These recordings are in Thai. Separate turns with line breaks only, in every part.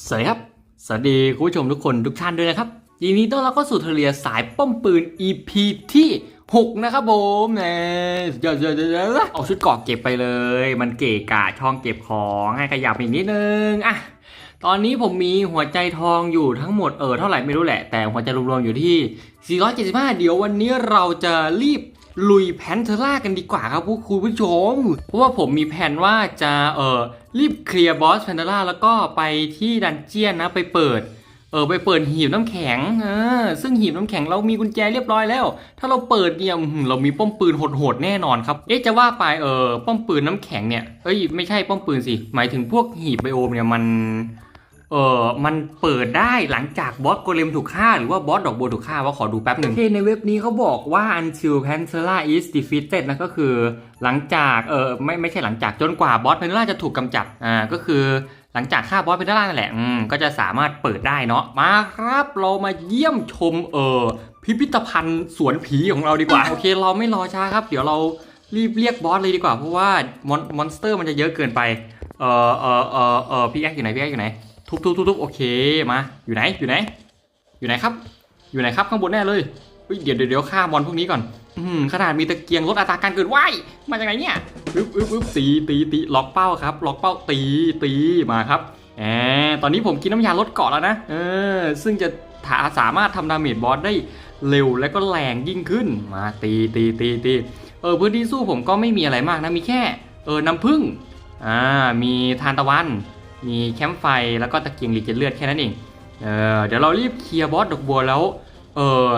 สวัสดีครับ สวัสดีคุณผู้ชมทุกคนทุกท่านด้วยนะครับยินดีต้อนรับเข้าสู่เทเรียสายป้อมปืน EP ที่ 6 นะครับผมเน่เดี๋ยวเดี๋ยวเดี๋ยวเอาชุดเกาะเก็บไปเลย มันเก๋กะช่องเก็บของให้ขยับอีกนิดนึงอะตอนนี้ผมมีหัวใจทองอยู่ทั้งหมดเออเท่าไหร่ไม่รู้แหละ แต่หัวใจรวมๆอยู่ที่ 475 เดี๋ยววันนี้เราจะรีบ ลุยแพนเทอร่ากันดีกว่าครับพวกคุณผู้ชม เพราะว่าผมมีแผนว่าจะเออรีบเคลียร์บอสแพนเทอร่าแล้วก็ไปที่ดันเจียนนะไปเปิดเออไปเปิดหีบน้ำแข็งเออซึ่งหีบน้ำแข็งเรามีกุญแจเรียบร้อยแล้ว ถ้าเราเปิดเนี่ยเรามีป้อมปืนโหดๆแน่นอนครับ เอ๊ะจะว่าไปเออป้อมปืนน้ำแข็งเนี่ยเอ้ยไม่ใช่ป้อมปืนสิหมายถึงพวกหีบไบโอมเนี่ยมัน เออมันเปิดได้หลังจากบอสโกเลมถูกฆ่า หรือว่าบอสดอกบัวถูกฆ่าว่าขอดูแป๊บหนึ่งในเว็บนี้เขาบอกว่า until Pantera is defeated นะก็คือหลังจากเออไม่ไม่ใช่หลังจากจนกว่าบอสเพนเทราจะถูกกำจัดอ่าก็คือหลังจากฆ่าบอสเพนเทรานั่นแหละอืมก็จะสามารถเปิดได้เนาะมาครับเรามาเยี่ยมชมเออพิพิธภัณฑ์สวนผีของเราดีกว่า โอเค เราไม่รอช้าครับ เดี๋ยวเรารีบเรียกบอสเลยดีกว่าเพราะว่ามอนมอนสเตอร์มันจะเยอะเกินไปเออเออเออเออพี่แอ๊กอยู่ไหนพี่แอ๊กอยู่ไหน ทุบทุบทุบทุบโอเคมา อยู่ไหนอยู่ไหน อยู่ไหนครับ อยู่ไหนครับข้างบนแน่เลยเฮ้ยเดี๋ยวเดี๋ยวฆ่ามอนพวกนี้ก่อน อืมขนาดมีตะเกียงลดอัตราการเกิดว่ายมาจากไหนเนี่ยอึ๊บอึ๊บอึ๊บตีตีตีล็อกเป้าครับ ล็อกเป้าตีตีมาครับแหมตอนนี้ผมกินน้ำยาลดเกาะแล้วนะเออซึ่งจะถาสามารถทำดาเมจบอสได้เร็วและก็แรงยิ่งขึ้นมาตีตีตีตีเออพื้นที่สู้ผมก็ไม่มีอะไรมากนะมีแค่ เออน้ำผึ้งอ่ามีทานตะวัน มีแคมป์ไฟแล้วก็ตะเกียงรีเจนเลือดแค่นั้นเองเออเดี๋ยวเรารีบเคลียร์บอสดอกบัวแล้วเออ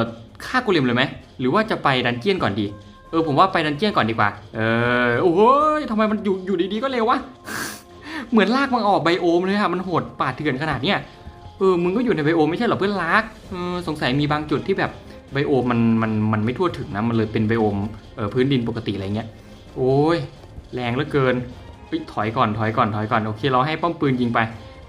ฆ่ากูเลมเลยไหมหรือว่าจะไปดันเจียนก่อนดีเออผมว่าไปดันเจียนก่อนดีกว่าเออโอ้โหยทำไมมันอยู่อยู่ดีๆก็เร็ววะเหมือนลากมันออกไบโอมเลยอะมันโหดป่าเถื่อนขนาดเนี้ยเออมึงก็อยู่ในไบโอมไม่ใช่เหรอเพื่อนรักเออสงสัยมีบางจุดที่แบบไบโอมมันมันมันไม่ทั่วถึงนะมันเลยเป็นไบโอมเออพื้นดินปกติอะไรเงี้ยโอ้ยแรงเหลือเกิน ฮ้ยถอยก่อนถอยก่อนถอยก่อนโอเค เราให้ป้อมปืนยิงไป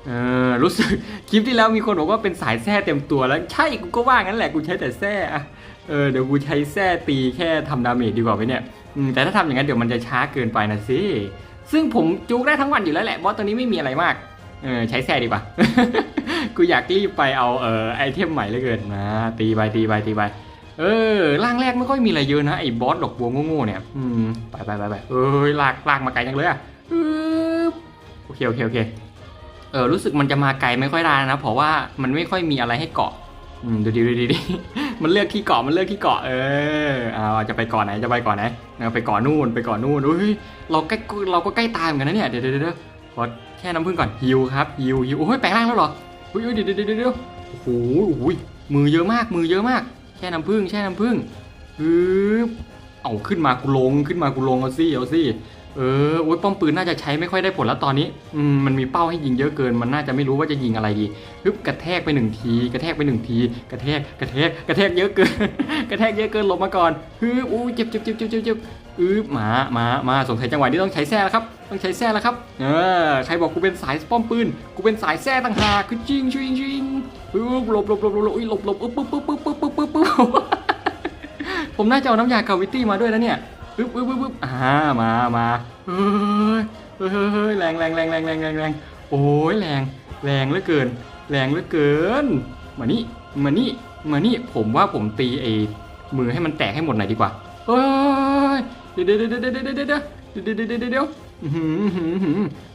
เออรู้สึกคลิปที่แล้วมีคนบอกว่าเป็นสายแท้เต็มตัวแล้วใช่กูก็ว่างั้นแหละกูใช้แต่แท้อะเออเดี๋ยวกูใช้แท้ตีแค่ทำดาเมจดีกว่าไปเนี่ยแต่ถ้าทำอย่างนั้นเดี๋ยวมันจะช้าเกินไปนะสิซึ่งผมจูกได้ทั้งวันอยู่แล้วแหละบอสตัวนี้ไม่มีอะไรมากเออใช้แท้ดีกว่ากูอยากรีบไปเอาเออไอเทมใหม่เหลือเกินนะตีไปตีไปตีไปเออร่างแรกไม่ค่อยมีอะไรเยอะนะไอ้บอสดอกบัวโง่ๆเนี่ยอืมไปไปไปไปเอ้ยลากลากมาไกลจังเลยอะ โอเคโอเคโอเค เออรู้สึกมันจะมาไกลไม่ค่อยได้นะ เพราะว่ามันไม่ค่อยมีอะไรให้เกาะ อืมดูดีดูดีดีมันเลือกที่เกาะมันเลือกที่เกาะเออเอาจะไปเกาะไหนจะไปเกาะไหนไปเกาะนู่นไปเกาะนู่นอุ้ยเราใกล้เราก็ใกล้ตายเหมือนกันนะเนี่ยเดี๋ยวเดี๋ยวเดี๋ยวขอแค่น้ำพึ่งก่อนฮิวครับฮิวฮิวโอ้ยแปลงร่างแล้วเหรออุ้ยเดี๋ยวเดี๋ยวเดี๋ยวเดี๋ยวโอ้โหโอ้โหมือเยอะมากมือเยอะมาก แช่น้ำพึ่งแช่น้ำพึ่งปึ๊บเอาขึ้นมากูลงขึ้นมากูลงเอาสิเอาสิ เออโอ้ยป้อมปืนน่าจะใช้ไม่ค่อยได้ผลแล้วตอนนี้อืมมันมีเป้าให้ยิงเยอะเกิน มันน่าจะไม่รู้ว่าจะยิงอะไรดีฮึบกระแทกไปหนึ่งที กระแทกไปหนึ่งที กระแทก กระแทก กระแทกเยอะเกิน กระแทกเยอะเกินหลบมาก่อนฮึบอู้เจ็บเจ็บเจ็บเจ็บเจ็บเจ็บอึบมามามาสงสัยจังหวะนี้ต้องใช้แส้แล้วครับ ต้องใช้แส้แล้วครับ เออ ใครบอกกูเป็นสายป้อมปืน กูเป็นสายแส้ต่างหากคือจริงจริงจริงฮึบหลบหลบหลบหลบหลบอุ๊ยหลบหลบปึ๊บปึ๊บปึ๊บปึ๊บปึ๊บปึ๊บปึ๊บผมน่าจะเอาน้ำยาคาวิตี้มาด้วยนะเนี่ย ปึ๊บปึ๊บปึ๊บปึ๊บอ่ามามาเฮ้ยเฮ้ยแรงแรงแรงแรงแรงแรงแรงโอ้ยแรงแรงเหลือเกิน แรงเหลือเกิน มานี่มานี่มานี่ผมว่าผมตีเอมือให้มันแตกให้หมดหน่อยดีกว่าเฮ้ยเดี๋ยวเดี๋ยวเดี๋ยวเดี๋ยวเดี๋ยวเดี๋ยวเดี๋ยวเดี๋ยว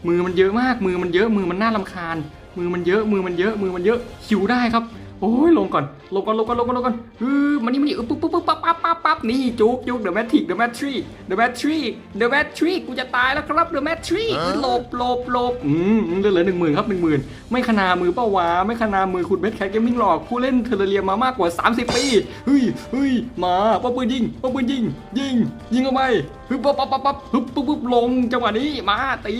มือมันเยอะมากมือมันเยอะมือมันน่าลำคาญ มือมันเยอะมือมันเยอะมือมันเยอะคิวได้ครับ โอ้ยลงก่อนลงก่อนลงก่อนลงก่อนลงก่อนเออมันนี่มันนี่ปึ๊บปึ๊บปึ๊บปั๊บปั๊บปั๊บปั๊บนี่จุกจุกเดอะแมทริกเดอะแมทริกเดอะแมทริกเดอะแมทริกกูจะตายแล้วครับเดอะแมทริกหลบหลบหลบอืมเหลือเหลือหนึ่งหมื่นครับหนึ่งหมื่นไม่ขนามือเป้าวาไม่ขนามือคุณเบสแคทเกมมิ่งหลอกผู้เล่นเทเลเรียมามากกว่า 30 ปีเฮ้ยเฮ้ยมาป้าปืนยิงป้าปืนยิงยิงยิงเข้าไป ฮึบปั๊บปั๊บปั๊บปั๊บฮึบปุ๊บปุ๊บลงจังหวะนี้มาตี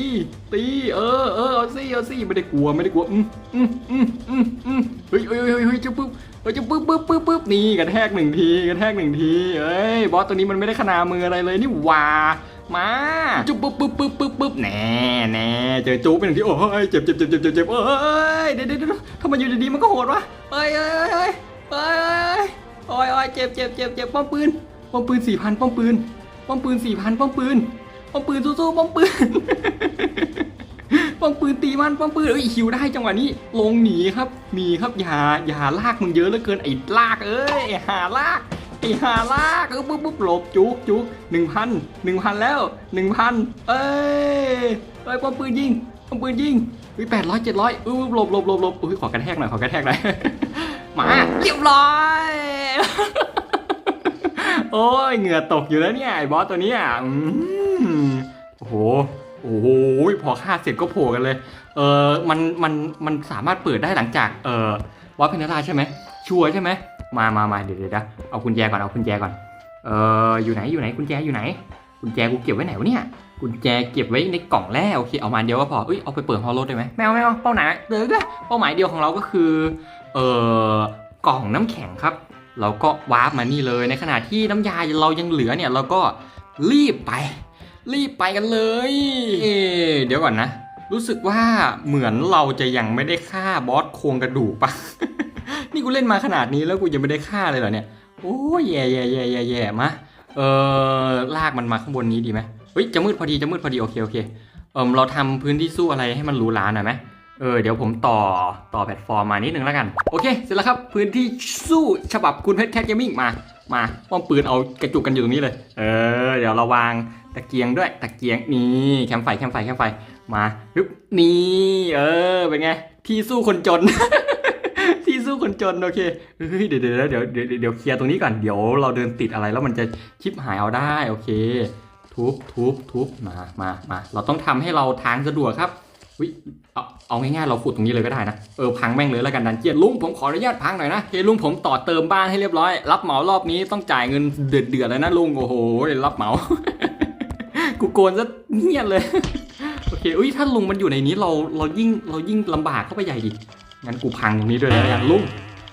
ตีเออเออเอาสิเอาสิไม่ได้กลัวไม่ได้กลัวอืมอืมอืมอืมอืมเฮ้ยเฮ้ยเฮ้ยเฮ้ยจะปุ๊บเอ้ยจะปึ๊บปึ๊บปึ๊บปึ๊บนี่กระแทกหนึ่งทีกระแทกหนึ่งทีเอ้ยบอสตัวนี้มันไม่ได้ขนามืออะไรเลยนี่หว่ามาจุ๊บปึ๊บปึ๊บปึ๊บปึ๊บปึ๊บแน่แน่เจอจุ๊บเป็นหนึ่งทีโอ้ยเจ็บเจ็บเจ็บเจ็บเจ็บเจ็บเอ้ยเดี๋ยวเดี๋ยวเดี๋ยวทำไมอยู่ดีๆมันก็โหดวะเอ้ยเอ้ยเอ้ยเอ้ยเอ้ยโอ้ยโอ้ยเจ็บเจ็บเจ็บเจ็บป้อมปืนป้อมปืนสี่พันป้อมปืน ป้อมปืนสี่พันป้อมปืนป้อมปืนสู้ๆป้อมปืนป้อมปืนตีมันป้อมปืนเอ้ยหิวได้จังหวะนี้ ลงหนีครับหนีครับอย่าอย่าลากมึงเยอะเหลือเกินไอ้ลากเอ้ยไอ้หาลากไอ้หาลากเออปุ๊บปุ๊บหลบจุกจุกหนึ่งพันหนึ่งพันแล้วหนึ่งพันเอ้ยเอ้ยป้อมปืนยิงป้อมปืนยิงวิแปดร้อยเจ็ดร้อยเออหลบหลบหลบหลบอุ้ยขอกระแทกหน่อยขอกระแทกหน่อยมาเรียบร้อย โอ้ยเหงื่อตกอยู่แล้วเนี่ยไอ้บอสตัวนี้อืมโอ้โหโอ้โหพอฆ่าเสร็จก็โผล่กันเลย เออมันมันมันสามารถเปิดได้หลังจากเออวัดเพนราใช่ไหมชัวร์ใช่ไหมมามามาเดี๋ยวเดี๋ยวเอากุญแจก่อนเอากุญแจก่อนเอออยู่ไหนอยู่ไหนกุญแจอยู่ไหนกุญแจกูเก็บไว้ไหนวะเนี่ยกุญแจเก็บไว้ในกล่องแล้วโอเคเอามาเดียวก็พอเอ้ยเอาไปเปิดฮอลโลได้ไหมไม่เอาไม่เอาเป้าหมายเดี๋ยวเดี๋ยวเป้าหมายเดียวของเราก็คือเออกล่องน้ำแข็งครับ เราก็วาร์ปมานี่เลยในขณะที่น้ำยาเรายังเหลือเนี่ยเราก็รีบไป รีบไปกันเลย เอเดี๋ยวก่อนนะ รู้สึกว่าเหมือนเราจะยังไม่ได้ฆ่าบอสโครงกระดูกปะนี่กูเล่นมาขนาดนี้แล้วกูยังไม่ได้ฆ่าเลยเหรอเนี่ยโอ้ยแย่แย่แย่แย่แย่มาเออลากมันมาข้างบนนี้ดีไหมเฮ้ยจะมืดพอดีจะมืดพอดีโอเคโอเคเออเราทำพื้นที่สู้อะไรให้มันหรูหราหน่อยไหม เออเดี๋ยวผมต่อต่อแพลตฟอร์มมานิดนึงแล้วกัน โอเค เสร็จแล้วครับ พื้นที่สู้ฉบับคุณเพชรแคทเกมมิ่งมา มาป้อมปืนเอากระจุกกันอยู่ตรงนี้เลย เออ เดี๋ยวเราวางตะเกียงด้วยตะเกียงนี่แคมไฟแคมไฟแคมไฟมาปึ๊บนี่เออเป็นไง ที่สู้คนจน ที่สู้คนจนโอเคเฮ้ยเดี๋ยวเดี๋ยวเดี๋ยวเดี๋ยวเดี๋ยวเคลียร์ตรงนี้ก่อนเดี๋ยวเราเดินติดอะไรแล้วมันจะชิปหายเอาได้โอเค ทุบทุบทุบมามามาเราต้องทำให้เราทางสะดวกครับ วิเอาเอาง่ายๆเราขุดตรงนี้เลยก็ได้นะ เออพังแม่งเลยแล้วกันดันเจียนลุงผมขออนุญาตพังหน่อยนะเฮ้ลุงผมต่อเติมบ้านให้เรียบร้อย รับเหมารอบนี้ต้องจ่ายเงินเดือดเดือดเลยนะลุงโอ้โหรับเหมา กูโกนซะเงียบเลยโอเคอุ้ยถ้าลุงมันอยู่ในนี้เราเรายิ่งเรายิ่งลำบากเข้าไปใหญ่ดิงั้นกูพังตรงนี้ด้วยนะลุง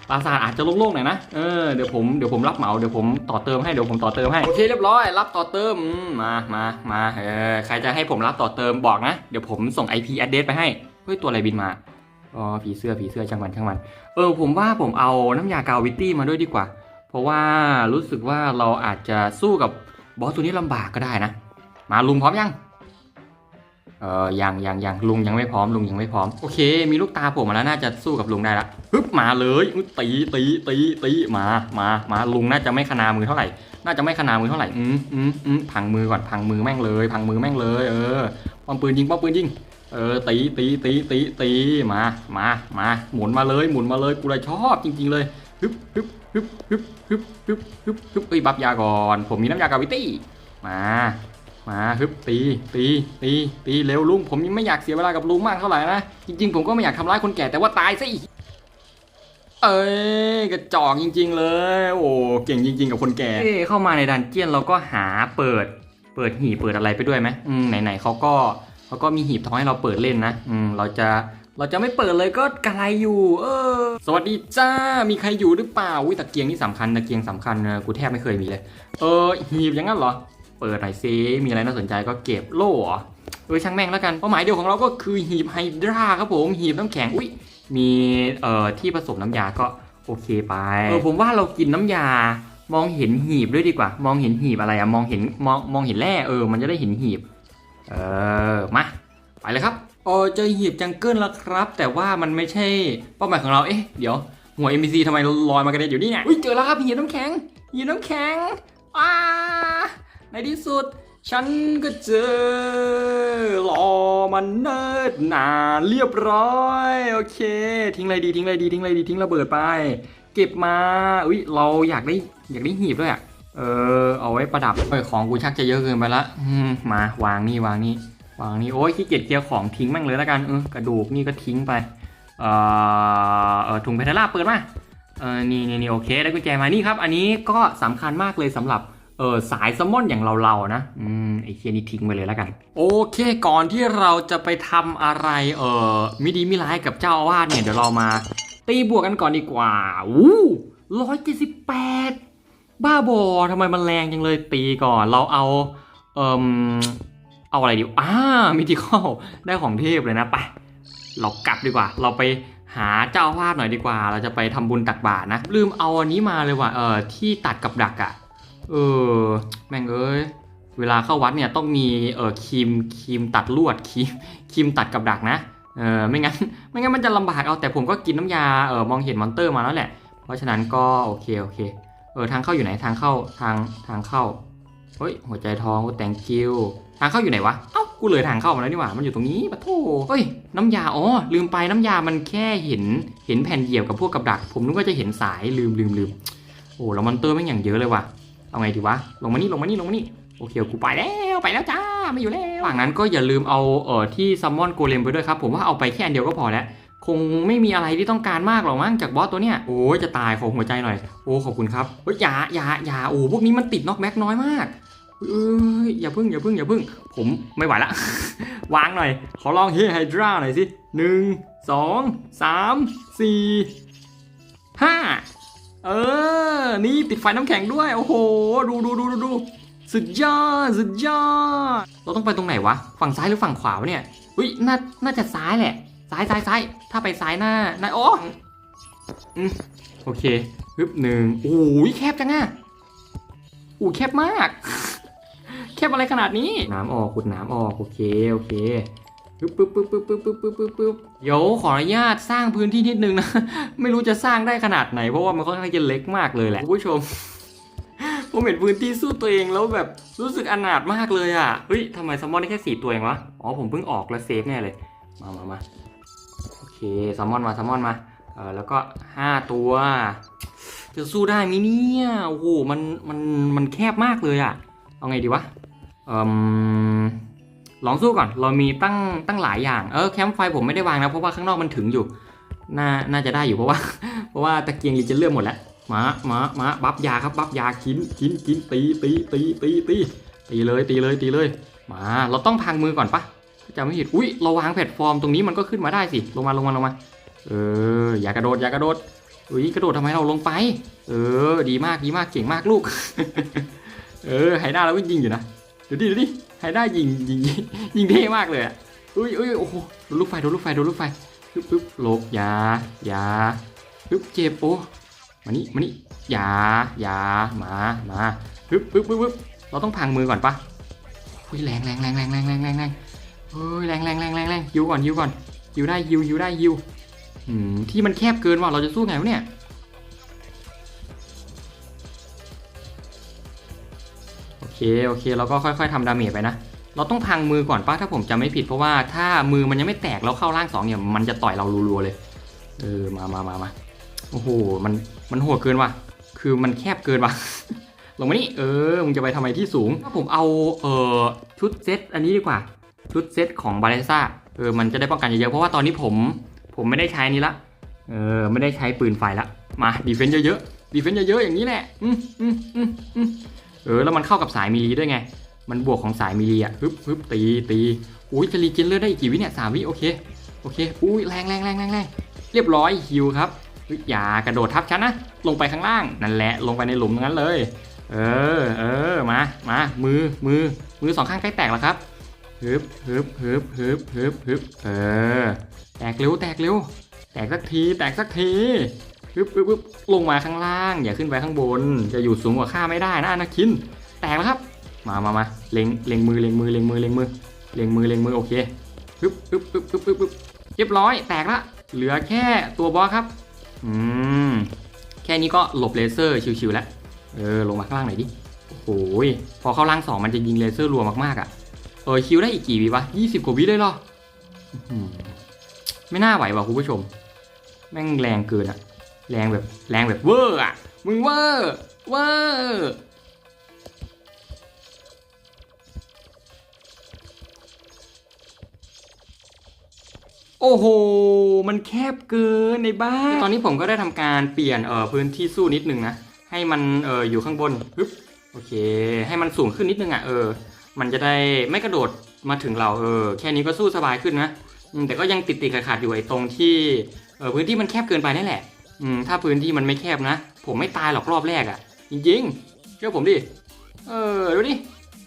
ปราสาทอาจจะโล่งๆหน่อยนะเออเดี๋ยวผมเดี๋ยวผมรับเหมาเดี๋ยวผมต่อเติมให้เดี๋ยวผมต่อเติมให้โอเคเรียบร้อย รับต่อเติมมามามาเออใครจะให้ผมรับต่อเติมบอกนะเดี๋ยวผมส่ง IP address ไปให้เฮ้ยตัวอะไรบินมาอ๋อผีเสื้อผีเสื้อช่างมันช่างมันเออผมว่าผมเอาน้ำยากาวิตตี้มาด้วยดีกว่า เพราะว่ารู้สึกว่าเราอาจจะสู้กับบอสตัวนี้ลำบากก็ได้นะ มาลุงพร้อมยัง เออยังยังยังลุงยังไม่พร้อมลุงยังไม่พร้อม โอเค มีลูกตาผมมาแล้วน่าจะสู้กับลุงได้ละฮึบมาเลยอุ๊ยตีตีตีตีมามามาลุงน่าจะไม่ขนามือเท่าไหร่ น่าจะไม่ขนามือเท่าไหร่อืมอืมอืมพังมือก่อนพังมือแม่งเลย พังมือแม่งเลย เออป้อมปืนยิงป้อมปืนยิงเออตีตีตีตีตีมามามาหมุนมาเลยหมุนมาเลยกูเลยชอบจริง ๆ เลยฮึบฮึบฮึบฮึบฮึบฮึบฮึบฮึบเอ้ยบัฟยาก่อน ผมมีน้ำยากาวิตี้มา มาฮึบตีตีตีตีเร็วลุงผมยังไม่อยากเสียเวลากับลุงมากเท่าไหร่นะจริงๆ ผมก็ไม่อยากทำร้ายคนแก่แต่ว่าตายซะอีกเอ้ยกระจอกจริง ๆ เลย โอ้เก่งจริง ๆ กับคนแก่เอ้เข้ามาในดันเจียนเราก็หาเปิด เปิดหีบเปิดอะไรไปด้วยไหมอืมไหนๆเขาก็เขาก็มีหีบทองให้เราเปิดเล่นนะอืมเราจะเราจะไม่เปิดเลยก็กระไรอยู่ เออ สวัสดีจ้า มีใครอยู่หรือเปล่าอุ้ยตะเกียงนี่สำคัญตะเกียงสำคัญกูแทบไม่เคยมีเลย เออหีบอย่างนั้นเหรอ เปิดหน่อยซิมีอะไรน่าสนใจก็เก็บโล่เหรอเออช่างแม่งแล้วกันเป้าหมายเดียวของเราก็คือหีบไฮดราครับผมหีบน้ำแข็งอุ้ยมีเอ่อที่ผสมน้ำยาก็โอเคไปเออผมว่าเรากินน้ำยามองเห็นหีบด้วยดีกว่า มองเห็นหีบอะไรอะมองเห็นมองมองเห็นแร่เออ มันจะได้เห็นหีบ เออมาไปเลยครับโอ้เจอหีบจังเกิลแล้วครับ แต่ว่ามันไม่ใช่เป้าหมายของเราเอ๊ะเดี๋ยวหัว NPC ทำไมลอยมากระเด็นอยู่นี่เนี่ยอุ้ยเจอแล้วครับหีบน้ำแข็งหีบน้ำแข็งอ่า ในที่สุด ฉันก็เจอรอมันเนิดนานเรียบร้อย โอเค ทิ้งอะไรดีทิ้งอะไรดีทิ้งอะไรดีทิ้งระเบิดไป เก็บมาอุ้ยเราอยากได้อยากได้หีบด้วยอะเออเอาไว้ประดับเอ้ยของกูชักจะเยอะเกินไปละมาวางนี่วางนี่วางนี่โอ้ยขี้เกียจเคลียร์ของทิ้งแม่งเลยแล้วกันเออกระดูกนี่ก็ทิ้งไปเออเออถุงเพทาร่าเปิดมาเออนี่นี่นี่โอเคได้กุญแจมานี่ครับ อันนี้ก็สำคัญมากเลยสำหรับ เออสายแซลมอนอย่างเราๆนะ อืมไอเคียนี่ทิ้งไปเลยแล้วกัน โอเคก่อนที่เราจะไปทำอะไรเออมิดีมิร้ายกับเจ้าอาวาสเนี่ยเดี๋ยวเรามา ตีบวกกันก่อนดีกว่าอู้ร้อยเจ็ดสิบแปดบ้าบอทำไมมันแรงจังเลยตีก่อนเราเอา เอ่มเอาอะไรดีอ่ามิติคอลได้ของเทพเลยนะไปเรากลับดีกว่า เราไปหาเจ้าอาวาสหน่อยดีกว่า เราจะไปทำบุญตักบาตรนะ ลืมเอาอันนี้มาเลยว่ะเออที่ตัดกับดักอะ เออ แม่งเอ้ย เวลาเข้าวัดเนี่ยต้องมีเออครีมครีมตัดลวดครีมครีมตัดกับดักนะเออไม่งั้นไม่งั้นมันจะลำบากเอาแต่ผมก็กินน้ำยาเออมองเห็นมอนเตอร์มาแล้วแหละ เพราะฉะนั้นก็โอเคโอเคเออทางเข้าอยู่ไหนทางเข้าทางทางเข้าเฮ้ยหัวใจทองกู thank you ทางเข้าอยู่ไหนวะเอ้ากูเลยทางเข้ามาแล้วนี่หว่ามันอยู่ตรงนี้ปะโถเฮ้ยน้ำยาอ๋อลืมไปน้ำยามันแค่เห็นเห็นแผ่นเหยียบกับพวกกับดัก ผมนึกว่าจะเห็นสายลืมลืมลืมโอ้แล้วมอนเตอร์แม่งอย่างเยอะเลยว่ะ เอาไงดีวะ ลงมานี่ลงมานี่ลงมานี่โอเคกูไปแล้วไปแล้วจ้าไม่อยู่แล้วฝั่งนั้นก็อย่าลืมเอาเอ่อที่ซัมมอนโกเลมไปด้วยครับผมว่าเอาไปแค่อันเดียวก็พอแล้วคงไม่มีอะไรที่ต้องการมากหรอกมั้งจากบอสตัวเนี้ยโอ้ยจะตายขอหัวใจหน่อยโอ้ขอบคุณครับเฮ้ยอย่าอย่าอย่าโอ้พวกนี้มันติดน็อกแบ็กน้อยมากเอ้ยอย่าพึ่งอย่าพึ่งอย่าพึ่ง ผมไม่ไหวละ วางหน่อย ขอลองเฮไฮดราหน่อยสิหนึ่งสองสามสี่ห้า เออ นี่ติดไฟน้ำแข็งด้วย โอ้โห ดูดูดูดูดูสุดยอดสุดยอด เราต้องไปตรงไหนวะ ฝั่งซ้ายหรือฝั่งขวาวะเนี่ยอุ้ยน่า น่าจะซ้ายแหละ ซ้ายซ้ายซ้าย ถ้าไปซ้ายหน้าหน้าโอ้อืมโอเคฮึบหนึ่งโอ้ยแคบจังอะอู้แคบมาก แคบอะไรขนาดนี้ น้ำออกขุดน้ำออก โอเค โอเค ปึ๊บปึ๊บปึ๊บปึ๊บปึ๊บปึ๊บปึ๊บปึ๊บปึ๊บเดี๋ยวขออนุญาตสร้างพื้นที่นิดนึงนะ ไม่รู้จะสร้างได้ขนาดไหนเพราะว่ามันค่อนข้างจะเล็กมากเลยแหละคุณผู้ชมผมเห็นพื้นที่สู้ตัวเองแล้วแบบรู้สึกอนาถมากเลยอะเฮ้ยทำไมซัมมอนได้แค่สี่ตัวเองวะอ๋อผมเพิ่งออกแล้วเซฟแน่เลยมามามาโอเคซัมมอนมาซัมมอนมาเออแล้วก็ห้าตัวจะสู้ได้ไหมเนี่ยโอ้โหมันมันมันแคบมากเลยอะเอาไงดีวะเอม ลองสู้ก่อน เรามีตั้งตั้งหลายอย่าง เออแคมป์ไฟผมไม่ได้วางนะ เพราะว่าข้างนอกมันถึงอยู่ น่า น่าจะได้อยู่เพราะว่า เพราะว่าตะเกียงลีจะเลื่อมหมดแล้ว มามามาบัฟยาครับ บัฟยากินกินกินตีตีตีตีตีตีเลย ตีเลย ตีเลย มา เราต้องพังมือก่อนปะจำไม่ผิด อุ้ยเราวางแพลตฟอร์มตรงนี้มันก็ขึ้นมาได้สิ ลงมา ลงมา ลงมา เออ อย่ากระโดด อย่ากระโดด อุ้ย กระโดดทำไมเราลงไป เออ ดีมาก ดีมาก เก่งมากลูก เออไฮด้าแล้วก็ยิงอยู่นะเดี๋ยวดิเดี๋ยวดิ ไฮด้ายิงยิงยิงยิงเท่มากเลยอะอุ้ยอุ้ยโอ้โหโดนลูกไฟโดนลูกไฟโดนลูกไฟปึ๊บปึ๊บหลบยายาปึ๊บเจ็บโอ้มานี่มานี่ยายามามาปึ๊บปึ๊บปึ๊บปึ๊บเราต้องพังมือก่อนปะอุ้ยแรงแรงแรงแรงแรงแรงแรงแรงเฮ้ยแรงแรงแรงแรงแรงฮิวก่อนฮิวก่อนฮิวได้ฮิวฮิวได้ฮิวที่มันแคบเกินว่ะเราจะสู้ไงวะเนี่ย เคโอเคเราก็ค่อยๆทำดาเมจไปนะ เราต้องพังมือก่อนป้าถ้าผมจำไม่ผิดเพราะว่าถ้ามือมันยังไม่แตกแล้วเข้าร่างสองเนี่ยมันจะต่อยเรารัวๆเลย เออมามามามาโอ้โหมันมันโหดเกินว่ะ คือมันแคบเกินว่ะลงมานี่เออมึงจะไปทำไมที่สูงถ้าผมเอาเออชุดเซตอันนี้ดีกว่าชุดเซตของบาเลซ่าเออมันจะได้ป้องกันเยอะๆเพราะว่าตอนนี้ผมผมไม่ได้ใช้นี้ละเออไม่ได้ใช้ปืนไฟละมาดีเฟนต์เยอะๆดีเฟนต์เยอะๆอย่างนี้แหละอืมอืมอืมอืม เออแล้วมันเข้ากับสายมีลีด้วยไง มันบวกของสายมีลีอะฮึบฮึบตีตีอุ้ยจะรีเจนเลือดได้อีกกี่วิเนี่ยสามวิโอเคโอเคอุ้ยแรงแรงแรงแรงแรงเรียบร้อยฮิวครับอย่ากระโดดทับฉันนะลงไปข้างล่างนั่นแหละลงไปในหลุมนั้นเลย เออเออมามามือมือมือสองข้างใกล้แตกแล้วครับฮึบฮึบฮึบฮึบฮึบฮึบเออแตกเร็วแตกเร็วแตกสักทีแตกสักที ปึ๊บปึ๊บปึ๊บลงมาข้างล่าง อย่าขึ้นไปข้างบน จะอยู่สูงกว่าข้าไม่ได้นะอนาคิน แตกแล้วครับ มามามาเล็งเล็งมือเล็งมือเล็งมือเล็งมือเล็งมือเล็งมือโอเคปึ๊บปึ๊บปึ๊บปึ๊บปึ๊บปึ๊บเรียบร้อยแตกละ เหลือแค่ตัวบอสครับ อืม แค่นี้ก็หลบเลเซอร์ชิวๆแล้ว เออ ลงมาข้างล่างหน่อยดิ โอ้โหยพอเข้าล่างสองมันจะยิงเลเซอร์รัวมากๆอะ เออคิวได้อีกกี่วิวะยี่สิบกว่าวิเลยเหรออื้อหือไม่น่าไหวว่ะคุณผู้ชม แม่งแรงเกินอะ แรงแบบแรงแบบเวอร์อะ มึงเวอร์เวอร์โอ้โห มันแคบเกินในบ้าน ตอนนี้ผมก็ได้ทำการเปลี่ยนเอ่อพื้นที่สู้นิดนึงนะ ให้มันเอ่ออยู่ข้างบนฮึบโอเค ให้มันสูงขึ้นนิดนึงอะเออ มันจะได้ไม่กระโดดมาถึงเราเออ แค่นี้ก็สู้สบายขึ้นนะ แต่ก็ยังติดติดๆขัดๆอยู่ไอ้ตรงที่เออพื้นที่มันแคบเกินไปนี่แหละ อืมถ้าพื้นที่มันไม่แคบนะ ผมไม่ตายหรอกรอบแรกอะ่ะ จริงๆ เชื่อผมดิ เออดูดิ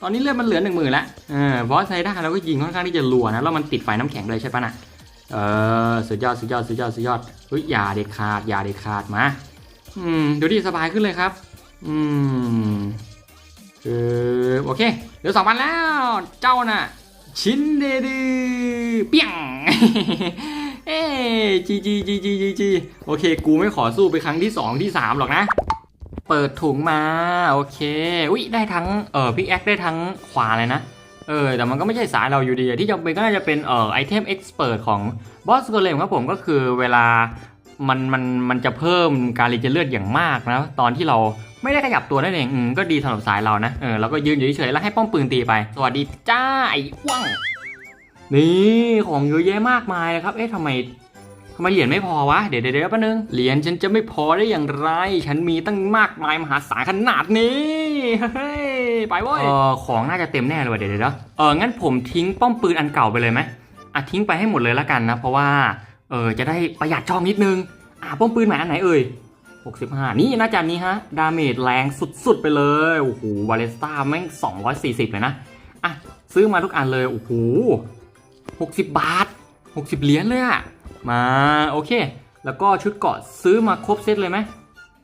ตอนนี้เลือดมันเหลือหนึ่งหมื่นละเออบอสไซด้าเราก็ยิงค่อนข้างที่จะรัวนะ แล้วมันติดไฟน้ำแข็งเลยใช่ปะน่ะ เออสุดยอดสุดยอดสุดยอดสุดยอดเฮ้ยอย่าเด็ดขาดอย่าเด็ดขาดมา อืมดูดิสบายขึ้นเลยครับ อืมเออโอเคเหลือสองพันแล้ว เจ้าน่ะ ชิ้นเดดือเปี้ยง เอ้จีจีจีจีจีจีโอเค กูไม่ขอสู้ไปครั้งที่สองที่สามหรอกนะ เปิดถุงมาโอเค อุ้ยได้ทั้งเออพิกแอคได้ทั้งขวาเลยนะเออแต่มันก็ไม่ใช่สายเราอยู่ดีที่จำเป็นก็น่าจะเป็นเอ่อไอเทมเอ็กซ์เพรสของบอสโกเลมครับผมก็คือเวลามันมันมันจะเพิ่มการรีเจนเลือดอย่างมากนะ ตอนที่เราไม่ได้ขยับตัวนั่นเองอืมก็ดีสำหรับสายเรานะเออแล้วก็ยืนอยู่เฉยๆแล้วให้ป้อมปืนตีไป สวัสดีจ้าไอ้ว่าง นี่ของเยอะแยะมากมายเลยครับ เอ๊ะทำไมทำไมเหรียญไม่พอวะเดี๋ยวเดี๋ยวเดี๋ยวแป๊บนึง เหรียญฉันจะไม่พอได้อย่างไร ฉันมีตั้งมากมายมหาศาลขนาดนี้ เฮ้ย ไปเว้ย เออของน่าจะเต็มแน่เลยว่ะเดี๋ยวเดี๋ยวเดี๋ยวเอองั้นผมทิ้งป้อมปืนอันเก่าไปเลยไหมอะทิ้งไปให้หมดเลยละกันนะ เพราะว่า เออจะได้ประหยัดช่องนิดนึง อะป้อมปืนใหม่อันไหนเอ่ย65 นี่น่าจะอันนี้ฮะ ดาเมจแรงสุดๆไปเลย โอ้โหวาเลสตาแม่ง240 เลยนะ อะ ซื้อมาทุกอันเลย โอ้โห 60 บาท 60 เหรียญเลยอะมาโอเค แล้วก็ชุดเกาะซื้อมาครบเซตเลยไหม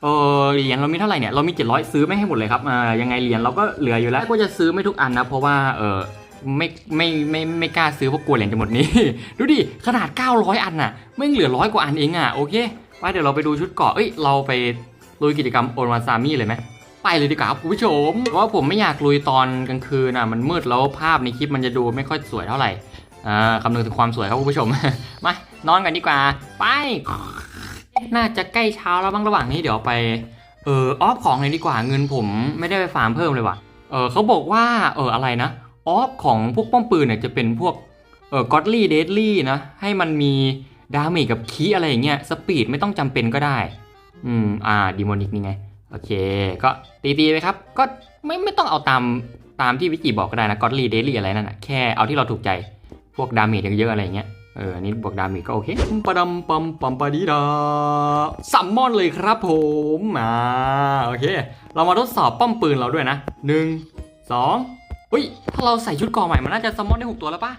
เออเหรียญเรามีเท่าไหร่เนี่ยเรามี 700 ซื้อไม่ให้หมดเลยครับอ่ายังไงเหรียญเราก็เหลืออยู่แล้วก็จะซื้อไม่ทุกอันนะเพราะว่าเออไม่ไม่ไม่ไม่ไม่กล้าซื้อเพราะกลัวเหรียญจะหมดนี้ ดูดิขนาด 900 อันน่ะไม่เหลือร้อยกว่าอันเองอะโอเคไปเดี๋ยวเราไปดูชุดเกาะเอ้ยเราไปลุยกิจกรรมโอนวาซามิเลยไหมไปเลยดีกว่าครับคุณผู้ชมเพราะว่าผมไม่อยากลุยตอนกลางคืนอะมันมืดแล้วภาพในคลิปมันจะดูไม่ค่อยสวยเท่าไหร่ อ่าคำนึงถึงความสวยครับคุณผู้ชม มานอนกันดีกว่า ไป น่าจะใกล้เช้าแล้วบ้างระหว่างนี้เดี๋ยวไป เออออฟของเลยดีกว่าเงินผมไม่ได้ไปฟาร์มเพิ่มเลยว่ะ เออเขาบอกว่า เอออะไรนะ ออฟของพวกป้อมปืนเนี่ยจะเป็นพวก เออก็อดลี่เดดลี่นะ ให้มันมีดาเมจกับคีอะไรอย่างเงี้ย สปีดไม่ต้องจำเป็นก็ได้ อืม อ่าดิโมนิกนี่ไง โอเค ก็ตีๆไปครับ ก็ไม่ไม่ต้องเอาตามตามที่วิกิบอกก็ได้นะก็อดลี่เดดลี่อะไรนั่นนะแค่เอาที่เราถูกใจ พวกดาเมจเยอะๆอะไรเงี้ยเออนี่บวกดาเมจก็โอเคปะดำปัมปัมปะดีดาซัมมอนเลยครับผมอ่าโอเค เรามาทดสอบป้อมปืนเราด้วยนะหนึ่งสองอุ้ยถ้าเราใส่ชุดเกอใหม่มันน่าจะซัมมอนได้หกตัวแล้วปะ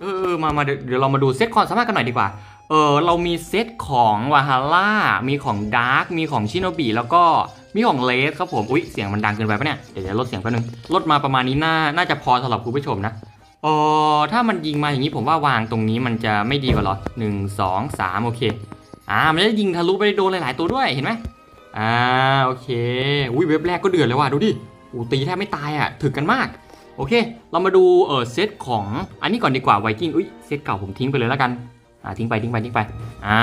เออเออมามาเดี๋ยวเรามาดูเซตความสามารถกันหน่อยดีกว่าเออเรามีเซตของวาฮาร่ามีของดาร์กมีของชิโนบิแล้วก็มีของเลสครับผม อุ้ยเสียงมันดังเกินไปปะเนี่ย เดี๋ยวจะลดเสียงแป๊บนึง ลดมาประมาณนี้น่า น่าจะพอสำหรับคุณผู้ชมนะ เออถ้ามันยิงมาอย่างนี้ผมว่าวางตรงนี้มันจะไม่ดีกว่าหรอหนึ่งสองสามโอเค อ่า มันจะยิงทะลุไปโดนหลาย ๆ ตัวด้วยเห็นไหมอ่าโอเค อุ้ยเว็บแรกก็เดือดเลยว่ะดูดิอูตีแทบไม่ตายอะถึกกันมาก โอเค เรามาดูเออเซตของอันนี้ก่อนดีกว่าไวกิ้งอุ้ยเซตเก่าผมทิ้งไปเลยแล้วกันอ่าทิ้งไปทิ้งไปทิ้งไปอ่า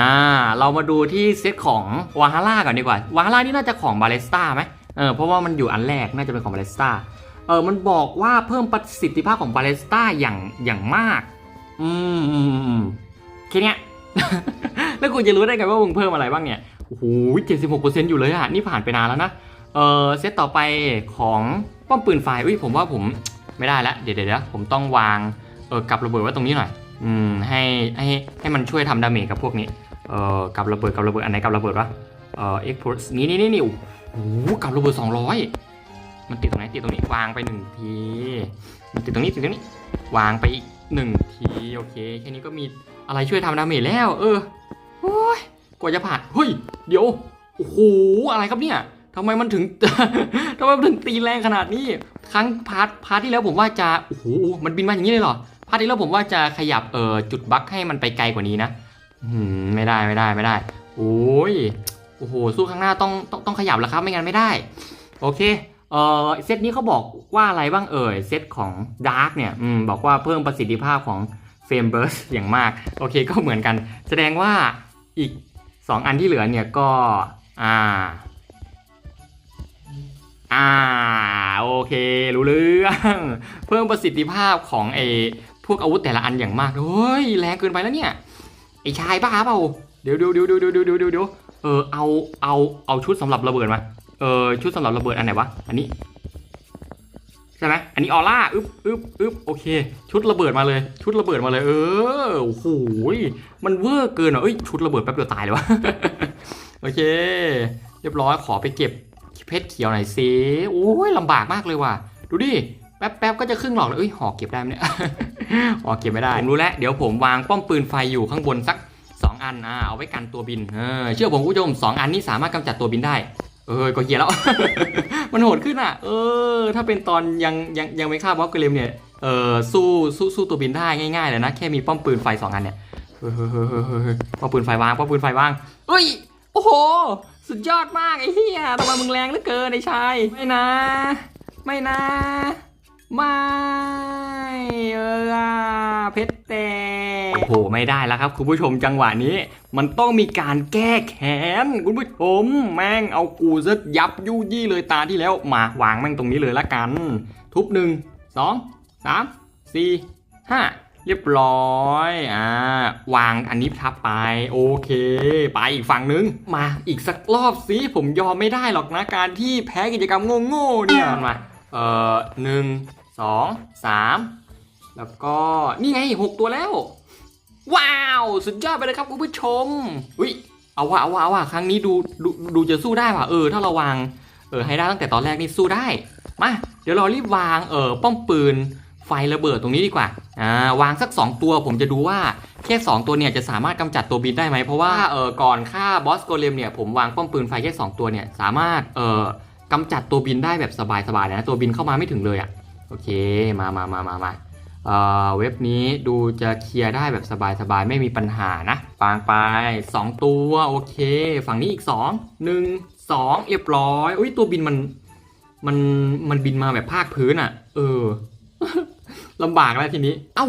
เรามาดูที่เซตของวาฮาร่าก่อนดีกว่าวาฮาร่านี่น่าจะของบาเลสตาไหมเออเพราะว่ามันอยู่อันแรกน่าจะเป็นของบาเลสตา เออมันบอกว่าเพิ่มประสิทธิภาพของบาเลสตาอย่างอย่างมาก อืมอืมอืมแค่เนี้ยแล้วคุณจะรู้ได้ไงว่ามึงเพิ่มอะไรบ้างเนี่ยโอ้โหเจ็ดสิบหกเปอร์เซ็นต์อยู่เลยอะนี่ผ่านไปนานแล้วนะ เออเซตต่อไปของป้อมปืนไฟอุ้ยผมว่าผมไม่ได้ละเดี๋ยวเดี๋ยวเดี๋ยวผมต้องวางเออกับระเบิดไว้ตรงนี้หน่อย อืมให้ให้ให้มันช่วยทำดาเมจกับพวกนี้ เออกับระเบิดกับระเบิดอันไหนกับระเบิดวะเออเอ็กโพสนี่นี่นี่นี่โอ้โหกับระเบิดสองร้อย มันติดตรงไหนติดตรงนี้วางไปหนึ่งที มันติดตรงนี้ติดตรงนี้ วางไปอีกหนึ่งทีโอเคแค่นี้ก็มีอะไรช่วยทำดาเมจแล้ว เออโอ้ยกว่าจะผ่านเฮ้ยเดี๋ยวโอ้โหอะไรครับเนี่ยทำไมมันถึงทำไมมันถึงตีแรงขนาดนี้ ครั้งพาร์ทพาร์ทที่แล้วผมว่าจะโอ้โหมันบินมาอย่างนี้เลยเหรอพาร์ทที่แล้วผมว่าจะขยับเออจุดบั๊กให้มันไปไกลกว่านี้นะอืมไม่ได้ไม่ได้ไม่ได้ โอ้ยโอ้โหสู้ข้างหน้าต้องต้องต้องขยับแล้วครับไม่งั้นไม่ได้ โอเค เออเซตนี้เขาบอกว่าอะไรบ้างเอ่ยเซตของดาร์กเนี่ยอบอกว่าเพิ่มประสิทธิภาพของเฟรมเบิร์สอย่างมาก โอเคก็เหมือนกัน แสดงว่าอีก 2 อันที่เหลือเนี่ยก็อ่าอ่าโอเค รู้เรื่องเพิ่มประสิทธิภาพของไอ้พวกอาวุธแต่ละอันอย่างมากเฮ้ยแรงเกินไปแล้วเนี่ยไอ้ชายบ้าเปล่าเดี๋ยวเดี๋ยวเดี๋ยวเดี๋ยวเดี๋ยวเดี๋ยวเดี๋ยวเออเอาเอาเอาชุดสำหรับระเบิดมา เออชุดสำหรับระเบิดอันไหนวะ อันนี้ใช่ไหมอันนี้ออร่าอึ๊บอึ๊บอึ๊บโอเค ชุดระเบิดมาเลย ชุดระเบิดมาเลย เออโอ้โหมันเวอร์เกินอะเอ้ยชุดระเบิดแป๊บเดียวตายเลยวะโอเค เรียบร้อยขอไปเก็บเพชรเขียวหน่อยสิโอ้ยลำบากมากเลยว่ะ ดูดิแป๊บแป๊บก็จะครึ่งหลอดเลยเอ้ยหอเก็บได้ไหมเนี่ยหอเก็บไม่ได้ผมรู้แล้วเดี๋ยวผมวางป้อมปืนไฟอยู่ข้างบนสัก 2 อันอ่าเอาไว้กันตัวบินเออเชื่อผมคุณผู้ชมสองอันนี้สามารถกำจัดตัวบินได้ เออก็เฮียแล้ว มันโหดขึ้นอะ เออ ถ้าเป็นตอนยังยังยังไม่ฆ่าบอสเกเลมเนี่ย เออสู้สู้สู้ตัวบินได้ง่ายๆเลยนะ แค่มีป้อมปืนไฟสองอันเนี่ยเฮ้ยเฮ้ยเฮ้ยเฮ้ยเฮ้ยเฮ้ยป้อมปืนไฟวางป้อมปืนไฟวางเอ้ย โอ้โห สุดยอดมากไอ้เหี้ยทำไมมึงแรงเหลือเกินไอ้ชาย ไม่นะ ไม่นะ ไม่ เออเพชรแต โอ้โหไม่ได้แล้วครับ คุณผู้ชมจังหวะนี้ มันต้องมีการแก้แค้นคุณผู้ชม แม่งเอากูซะยับยุยี่เลยตาที่แล้วมาวางแม่งตรงนี้เลยละกัน ทุบหนึ่งสองสามสี่ห้าเรียบร้อยอ่าวางอันนี้ทับไปโอเค ไปอีกฝั่งนึง มาอีกสักรอบสิผมยอมไม่ได้หรอกนะการที่แพ้กิจกรรมโง่ๆเนี่ยมาเอ่อหนึ่งสองสามแล้วก็นี่ไงหกตัวแล้ว ว้าว สุดยอดไปเลยครับคุณผู้ชมอุ้ยเอาว่ะเอาว่ะเอาว่ะครั้งนี้ดูดูดูจะสู้ได้ว่ะเออถ้าเราวางเออให้ได้ตั้งแต่ตอนแรกนี่สู้ได้มาเดี๋ยวเรารีบวางเออป้อมปืนไฟระเบิดตรงนี้ดีกว่าอ่าวางสัก 2 ตัวผมจะดูว่าแค่ 2 ตัวเนี่ยจะสามารถกำจัดตัวบินได้ไหมเพราะว่าเออก่อนฆ่าบอสโกเลมเนี่ยผมวางป้อมปืนไฟแค่ 2 ตัวเนี่ยสามารถเออกำจัดตัวบินได้แบบสบายๆนะตัวบินเข้ามาไม่ถึงเลยอะ่ะโอเคมามามามามา เอ่อเว็บนี้ดูจะเคลียร์ได้แบบสบายๆ ไม่มีปัญหานะฟางไป 2 ตัวโอเค ฝั่งนี้อีก 2 1 2 เรียบร้อยอุ้ยตัวบินมันมันมันบินมาแบบภาคพื้นอะ่ะ เออลำบากแล้วทีนี้ เอ้า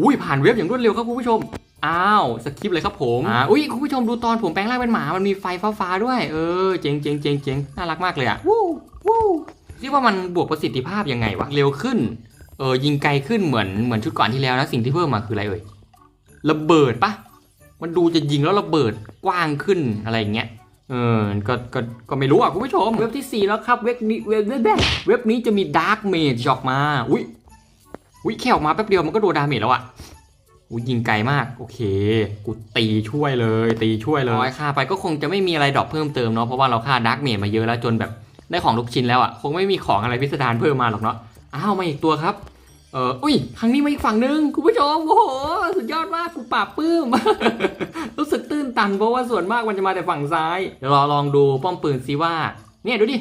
อุ้ยผ่านเว็บอย่างรวดเร็วครับคุณผู้ชมอ้าวสคริปต์เลยครับผมอ่าอุ้ยคุณผู้ชมดูตอนผมแปลงร่างเป็นหมา มันมีไฟฟ้าๆด้วย เออเจ๋งเจ๋งเจ๋งเจ๋งน่ารักมากเลยอะวู้วู้คิดว่ามันบวกประสิทธิภาพยังไงวะ เร็วขึ้น เออยิงไกลขึ้นเหมือนเหมือนชุดก่อนที่แล้วนะสิ่งที่เพิ่มมาคืออะไรเอ่ยระเบิดปะมันดูจะยิงแล้วระเบิดกว้างขึ้นอะไรอย่างเงี้ยเออก็ก็ก็ไม่รู้อะคุณผู้ชม เว็บที่ 4 แล้วครับ เว็บนี้เว็บเว็บเว็บเว็บนี้จะมีดาร์กเมจออกมา อุ้ยอุ้ยแค่ออกมาแป๊บเดียวมันก็โดนดาเมจแล้วอะอุ้ยยิงไกลมาก โอเค กูตีช่วยเลย ตีช่วยเลยร้อยค่าไปก็คงจะไม่มีอะไรดรอปเพิ่มเติมเนาะเพราะว่าเราค่าดาร์กเมจมาเยอะแล้วจนแบบได้ของทุกชิ้นแล้วอะคงไม่มีของอะไรพิสดารเพิ่มมาหรอกเนาะ อ้าวมาอีกตัวครับ เอออุ้ยครั้งนี้มาอีกฝั่งนึงคุณผู้ชมโอ้โหสุดยอดมากกูปราบปื้ม รู้สึกตื้นตันเพราะว่าส่วนมากมันจะมาแต่ฝั่งซ้ายเดี๋ยวรอลองดูป้อมปืนซิว่า เนี่ยดูดิ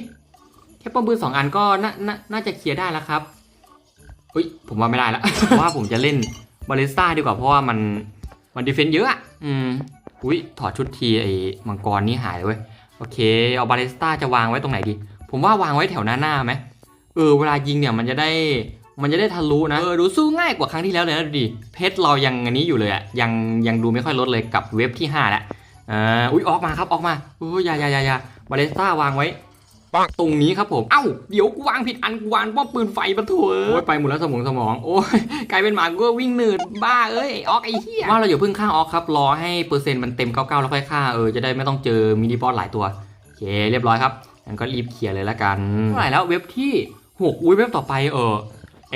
แค่ป้อมปืนสองอันก็น่าน่าน่าจะเคลียร์ได้แล้วครับเฮ้ยผมว่าไม่ได้ละ ว่าผมจะเล่นบาลิสต้าดีกว่าเพราะว่ามันมันดีเฟนต์เยอะอะอืมอุ้ยถอดชุดทีไอ้มังกรนี่หายเลยเว้ยโอเคเอาบาลิสต้าจะวางไว้ตรงไหนดี ผมว่าวางไว้แถวหน้าหน้าไหม เออเวลายิงเนี่ยมันจะได้มันจะได้ทะลุนะเออดูสู้ง่ายกว่าครั้งที่แล้วเลยนะดูดิเพชรเรายังอันนี้อยู่เลยอะยังยังดูไม่ค่อยลดเลยกับเว็บที่5แล้วอ่าอุ้ยออกมาครับออกมาโอ้ยอยาอยาอยาอยาบาลิสต้าวางไว้ตรงนี้ครับผม เอ้า เดี๋ยวกูวางผิดอันกูวางป้อมปืนไฟปะโถเอ้ยไปหมดแล้วสมองสมอง โอ้ยกลายเป็นหมากูก็วิ่งหนืดบ้าเอ้ยออกไอ้เหี้ยว่าเราอย่าเพิ่งฆ่าออกครับรอให้เปอร์เซ็นต์มันเต็ม 99 แล้วค่อยฆ่าเออจะได้ไม่ต้องเจอมินิบอสหลายตัวโอเคเรียบร้อยครับงั้นก็รีบเคลียร์เลยละกันเท่าไหร่แล้วเว็บที่ หกอุ้ยเว็บต่อไปเออไอ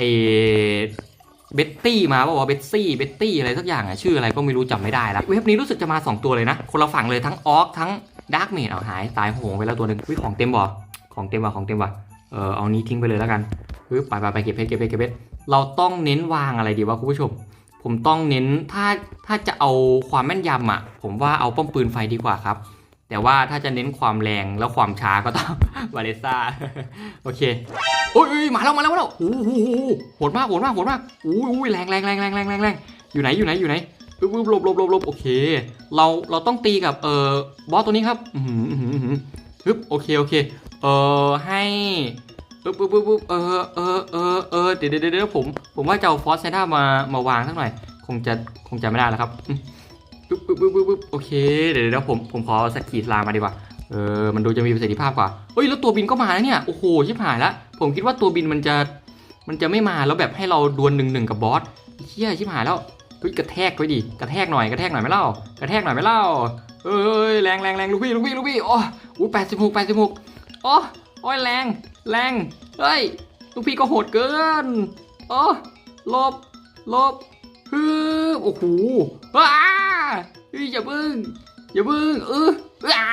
เบตตี้มาบอกว่าวเบตซี่เบตตี้อะไรสักอย่างอะชื่ออะไรก็ไม่รู้จำไม่ได้ล้วเว็บนี้รู้สึกจะมาสองตัวเลยนะ คนละฝั่งเลยทั้งออกทั้งดาร์กเมดเอาหายตายโหงไปแล้วตัวหนึ่งวิของเต็มบ่ของเต็มว่ะของเต็มว่ะเออเอานี้ทิ้งไปเลยแล้วกันปึ๊บไปไปไปเก็บเพชรเก็บเพชรเก็บเพชรเราต้องเน้นวางอะไรดีวะคุณผู้ชม ผมต้องเน้นถ้าถ้าจะเอาความแม่นยำอะ ผมว่าเอาป้อมปืนไฟดีกว่าครับ แต่ว่าถ้าจะเน้นความแรงแล้วความช้าก็ต้องวาเลซ่าโอเคโอ้ยมาแล้วมาแล้วมาแล้วโอ้โหโหดมากโหดมากโหดมากอุ้ยอุ้ยแรงแรงแรงแรงแรงแรงแรงอยู่ไหนอยู่ไหนอยู่ไหนปึ๊บปึ๊บหลบหลบหลบหลบโอเค เราเราต้องตีกับเอ่อบอสตัวนี้ครับอือหืออือหืออือหือปึ๊บโอเคโอเคเออให้ปึ๊บปึ๊บปึ๊บปึ๊บเออเออเออเออเดี๋ยวเดี๋ยวเดี๋ยวผมผมว่าจะเอาฟอสไซด้ามามาวางสักหน่อย คงจะคงจะไม่ได้แล้วครับ ปึ๊บปึ๊บปึ๊บปึ๊บปึ๊บโอเค เดี๋ยวเดี๋ยวผมผมขอสกีสลามาดีกว่า เออ มันดูจะมีประสิทธิภาพกว่า เฮ้ย แล้วตัวบินก็มาแล้วเนี่ย โอ้โห ชิบหายละ ผมคิดว่าตัวบินมันจะ มันจะไม่มาแล้วแบบให้เราดวลหนึ่งหนึ่งกับบอสเฮียชิบหายแล้ว เฮ้ย กระแทกไว้ดิ กระแทกหน่อย กระแทกหน่อยไหมเล่า กระแทกหน่อยไหมเล่า เอ้ย แรงแรงแรงลูกพี่ ลูกพี่ ลูกพี่ โอ้อู้แปดสิบหกแปดสิบหกโอ้โอ้ยแรง แรง เฮ้ย ลูกพี่ก็โหดเกิน โอ้ลบ ลบ ฮึโอ้โหว้าอย่าบึ้งอย่าบึ้งเอออ้า